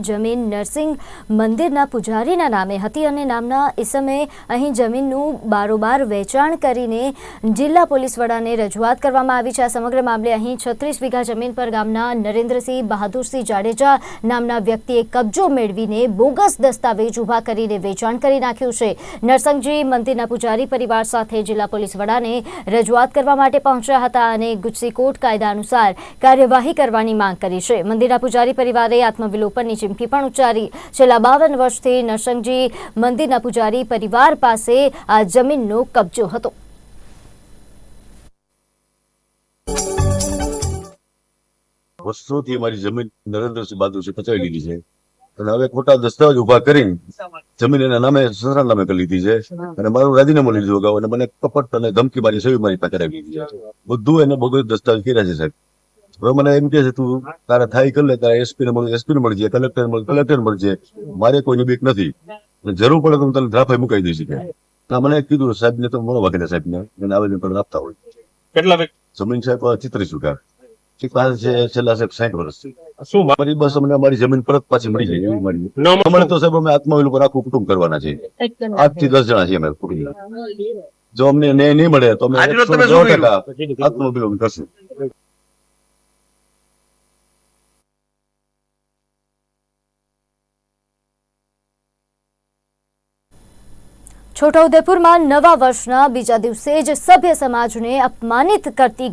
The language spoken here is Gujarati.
જમીન નરસિંહ મંદિરના પૂજારીના નામે હતી અને નામના ઇસમે અહીં જમીનનું બારોબાર વેચાણ કરીને જિલ્લા પોલીસ વડાને રજૂઆત કરવામાં આવી છે. આ સમગ્ર મામલે અહીં છત્રીસ વીઘા જમીન પર ગામના નરેન્દ્રસિંહ બહાદુરસિંહ જાડેજા નામના વ્યક્તિએ કબજો મેળવીને બોગસ દસ્તાવેજ ઊભા કરીને વેચાણ કરી નાખ્યું છે. નરસંગજી મંદિરના પૂજારી પરિવાર સાથે જિલ્લા પોલીસ વડાને રજૂઆત કરવા માટે પહોંચ્યા હતા અને ગુજસીકોટ કાયદા અનુસાર કાર્યવાહી કરવાની માંગ કરી છે. મંદિરના પૂજારી પરિવારે આત્મવિલોપનની ચીમકી પણ ઉચ્ચારી. છેલ્લા બાવન વર્ષથી નરસંગજી મંદિરના પૂજારી પરિવાર પાસે આ જમીનનો કબજો હતો. વર્ષોથી અમારી જમીન નરેન્દ્રસિંહ બહાદુરસિંહ પચાવી લીધી છે. અને હવે ખોટા દસ્તાવેજ ઊભા કરીને જમીન એના નામે સસરા નામે કરી લીધી છે. અને મારું રાજીનામું લીધું અગાઉ. અને મને કપટ અને ધમકી મારી સેવી મારી પાસે કરાવી લીધી છે. બધું એને બગડ દસ્તાવેજ કર્યા છે, સાહેબ. હવે મને એમ કે છે તું તારે થાય કરી લે તારા એસપી ને મળી એસપી ને મળજે કલેક્ટર મળી કલેક્ટર મળજે મારે કોઈની બીક નથી. જરૂર પડે તો હું તને ધ્રાફે મુકાઈ દઈશ કે મને કીધું સાહેબ ને તો મળો વાઘેલા સાહેબ ને એને આવેદન પણ આપતા હોય. કેટલા વ્યક્તિ? જમીન સાહેબ ચિત્રીસ વીઘા ઠીક પાસે છે છેલ્લા સાહેબ સાઠ વર્ષ. શું મારી બસ અમને અમારી જમીન પરત પાછી મળી જાય એવી મારી ન હમણાં તો સાહેબ અમે આત્મવિલ પર આખું કુટુંબ કરવાના છે આઠથી દસ જણા છીએ અમે કુટુંબ જો અમને ન્યાય નહીં મળે તો અમે ટકા કર્યું? કરશું. છોટાઉદેપુરમાં નવા વર્ષના બીજા દિવસે જ સભ્ય સમાજને અપમાનિત કરતી